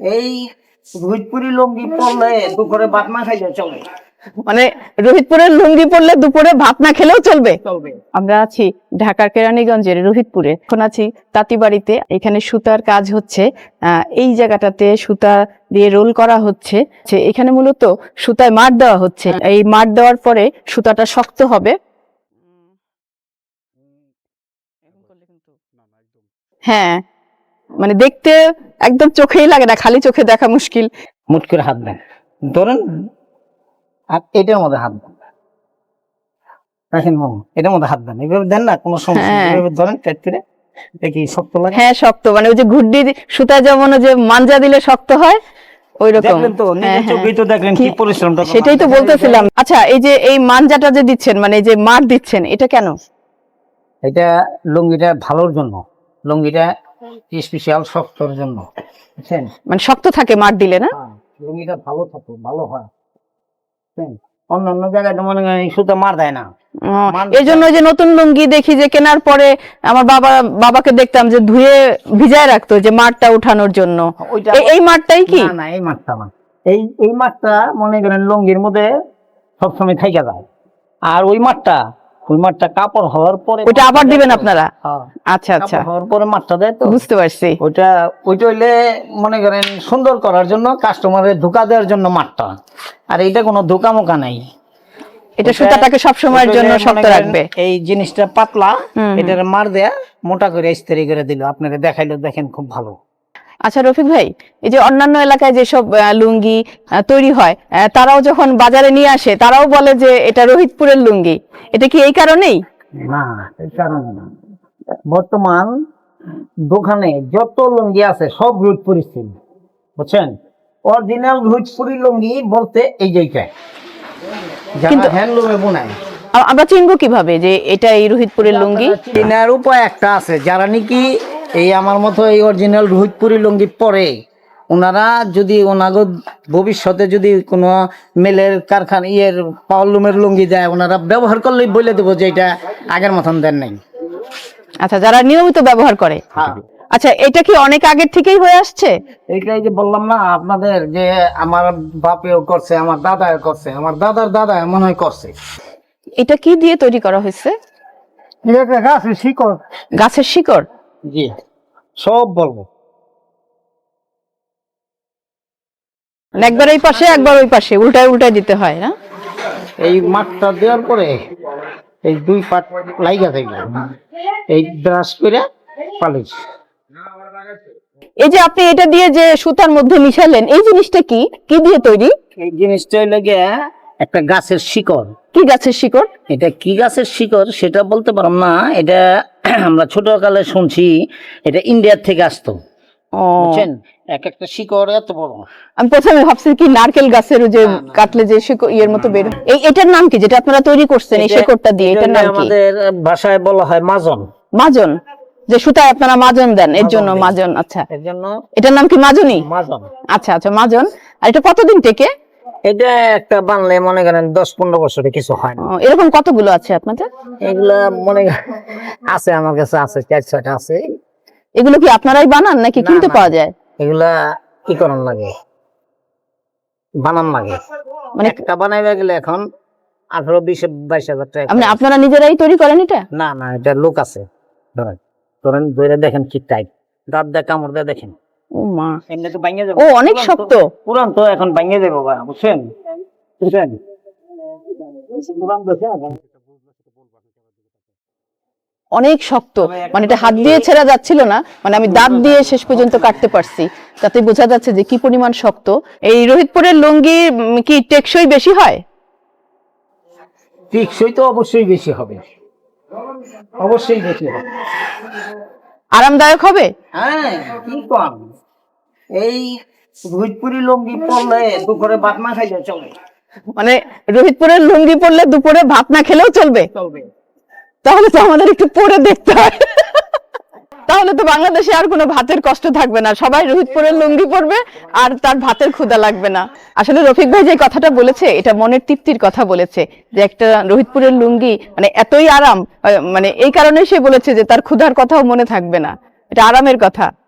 এই ভোজপুরি লুঙ্গি পরলে দুপুরে ভাত না খাইলে চলে। মানে রোহিতপুরের লুঙ্গি পরলে দুপুরে ভাত না খেলেও চলবে? চলবে। আমরা আছি ঢাকার কেরানীগঞ্জের রোহিতপুরে। এখন আছি তাঁতিবাড়িতে। এখানে সুতার কাজ হচ্ছে। এই জায়গাটাতে সুতা দিয়ে রোল করা হচ্ছে। যে এখানে মূলত সুতায় মার দেওয়া হচ্ছে। এই মার দেওয়ার পরে সুতাটা শক্ত হবে। হ্যাঁ। মানে দেখতে একদম চোখেই লাগে না খালি চোখে দেখা মুশকিল। মুট করে হাত দেন। ধরেন আর এটার মধ্যে হাত দেন। দেখেন মামু এটার মধ্যে হাত দেন। এইভাবে দেন না কোনো সমস্যা। হ্যাঁ। ধরেন টাইট করে দেখি শক্ত লাগে। হ্যাঁ শক্ত মানে ওই যে ঘুড্ডি সুতা যেমন যে দিলে শক্ত হয় ওই রকম তো হ্যাঁ, হ্যাঁ। তো দেখলেন কি পরিশ্রমটা সেটাই তো বলতেছিলাম। আচ্ছা এই যে এই মানজাটা যে দিচ্ছেন মানে এই যে মার দিচ্ছেন এটা কেন? এটা লুঙ্গিটা ভালোর জন্য। লুঙ্গিটা স্পেশাল শক্তর জন্য বুঝছেন? মানে শক্ত থাকে মার দিলে না? হ্যাঁ, লুঙ্গিটা ভালো থাকে ভালো হয়? অন্যান্য জায়গায় মনে সুতো মার দেয় না। এই জন্য যে নতুন লুঙ্গি দেখি যে কেনার পরে আমার বাবা বাবাকে দেখতাম যে ধুয়ে ভিজায় রাখতো যে মাঠটা উঠানোর জন্য। এই মাঠটাই কি? না না এই মাঠটা না। এই এই মাঠটা মনে করেন লুঙ্গির মধ্যে সবসময় থাইকা যায়। আর ওই মাঠটা ওই মাঠটা কাপড় হওয়ার পরে ওটা আবার দিবেন আপনারা? হ্যাঁ, আচ্ছা আচ্ছা। হওয়ার পরে মাঠটা দেয় তো। বুঝতে পারছি। ওইটা ওইটা হইলে মনে করেন সুন্দর করার জন্য কাস্টমারের ধোকা দেওয়ার জন্য মাঠটা। আর এইটা কোনো ধোকা মোকা নাই। এটা ওটা- সুতাটাকে সব সময়ের জন্য শক্ত রাখবে। এই জিনিসটা পাতলা। এটার মার দেয়া মোটা করে ইস্তেরি করে দিল। আপনাকে দেখাইলো দেখেন খুব ভালো। আচ্ছা রফিক ভাই এই যে অন্যান্য এলাকায় যেসব লুঙ্গি তৈরি হয় তারাও যখন বাজারে নিয়ে আসে তারাও বলে যে এটা রোহিতপুরের লুঙ্গি। এটা কি এই কারণেই? না এই কারণে না। বর্তমান দোকানে যত লুঙ্গি আছে সব রোজপুরি ছিল বুঝছেন? অরিজিনাল রোজপুরি লুঙ্গি বলতে এই জায়গায় কিন্তু- হ্যান্ডলুমে বোনায়। আমরা চিনবো কীভাবে যে এটা এই রোহিতপুরের লুঙ্গি? চেনার উপায় একটা আছে যারা নাকি এই আমার মতো এই অরিজিনাল রোহিতপুরি লুঙ্গি পরে ওনারা যদি ওনাগো ভবিষ্যতে যদি কোনো মেলের কারখানা ইয়ের পাওয়ারলুমের লুঙ্গি দেয় ওনারা ব্যবহার করলেই বলে দেবো যে এটা আগের মতন দেন নাই। আচ্ছা যারা নিয়মিত ব্যবহার করে। হ্যাঁ। আচ্ছা এটা কি অনেক আগের থেকেই হয়ে আসছে? এইটাই যে বললাম না আপনাদের যে আমার বাপেও করছে আমার দাদাও করছে আমার দাদার দাদা মনে হয় করছে। এটা কি দিয়ে তৈরি করা হয়েছে? এটা গাছ শিকড়। গাছের শিকড়? জি। সব বলব। মানে একবার এই পাশে একবার ওই পাশে উল্টায় উল্টায় দিতে হয় না? এই মাঠটা দেওয়ার পরে এই দুই পাট লাইগা থাকবে। এই ব্রাশ করে পালিশ। এই যে আপনি এটা দিয়ে যে সুতার মধ্যে মিশালেন এই জিনিসটা কি? কি দিয়ে তৈরি? এই জিনিসটা হইলে গিয়ে একটা গাছের শিকড়। কি গাছের শিকড়? এটা কি গাছের শিকড় সেটা বলতে পারলাম না। এটা আমরা ছোটকালে শুনছি এটা ইন্ডিয়ার থেকে আসতো। বুঝছেন? এক একটা শিকড় এত বড়। আমি প্রথমে ভাবছি কি নারকেল গাছের যে কাটলে যে শিকড় ইয়ের মতো বের এই এটার নাম কি? যেটা আপনারা তৈরি করছেন এই শিকড়টা দিয়ে এটা এটার নাম কি? আমাদের ভাষায় বলা হয় মাজন। মাজন? যে সুতায় আপনারা মাজন দেন এর জন্য মাজন আচ্ছা। এর জন্য এটার নাম কি মাজনি? মাজন। আচ্ছা আচ্ছা মাজন। আর এটা কতদিন থেকে এটা একটা বানলে মনে করেন দশ পনেরো বছরে কিছু হয় না। এরকম কতগুলো আছে আপনাদের? এগুলা মনে আছে আমার কাছে আছে চার ছয়টা আছে। এগুলো কি আপনারাই বানান নাকি কিনতে পাওয়া যায়? এগুলা কি করন লাগে? বানান লাগে। মানে একটা বানাইবে গেলে এখন আঠারো বিশ বাইশ হাজার টাকা আপনি আপনারা নিজেরাই তৈরি করেন এটা? না না এটা লোক আছে। ধরেন ধরেন ধরে দেখেন কি টাইট দাঁত দিয়ে কামড় দিয়ে দেখেন। মা। এমনি তো ভাঙে যাবে। ও অনেক শক্ত। পুরান তো এখন ভাঙে যাব ভাই, বুঝছেন? বুঝছেন? পুরান অনেক শক্ত। মানে এটা হাত দিয়ে ছেঁড়া যাচ্ছিল না মানে আমি দাঁত দিয়ে শেষ পর্যন্ত কাটতে পারছি। তাতে বোঝা যাচ্ছে যে কি পরিমাণ শক্ত। এই রোহিতপুরের লুঙ্গি কি টেকসই বেশি হয়? টেকসই তো অবশ্যই বেশি হবে। অবশ্যই বেশি হবে। আরামদায়ক হবে? হ্যাঁ কি কম? এই ভোজপুরি লুঙ্গি পরলে দুপুরে ভাত না খাইলে চলে। মানে রোহিতপুরের লুঙ্গি পরলে দুপুরে ভাত না খেলেও চলবে? চলবে। তাহলে তো আমাদের একটু পরে দেখতে হয়। তাহলে তো বাংলাদেশে আর কোনো ভাতের কষ্ট থাকবে না। সবাই রোহিতপুরের লুঙ্গি পরবে আর তার ভাতের ক্ষুধা লাগবে না। আসলে রফিক ভাই যে কথাটা বলেছে এটা মনের তৃপ্তির কথা বলেছে যে একটা রোহিতপুরের লুঙ্গি মানে এতই আরাম মানে এই কারণেই সে বলেছে যে তার ক্ষুধার কথাও মনে থাকবে না। এটা আরামের কথা।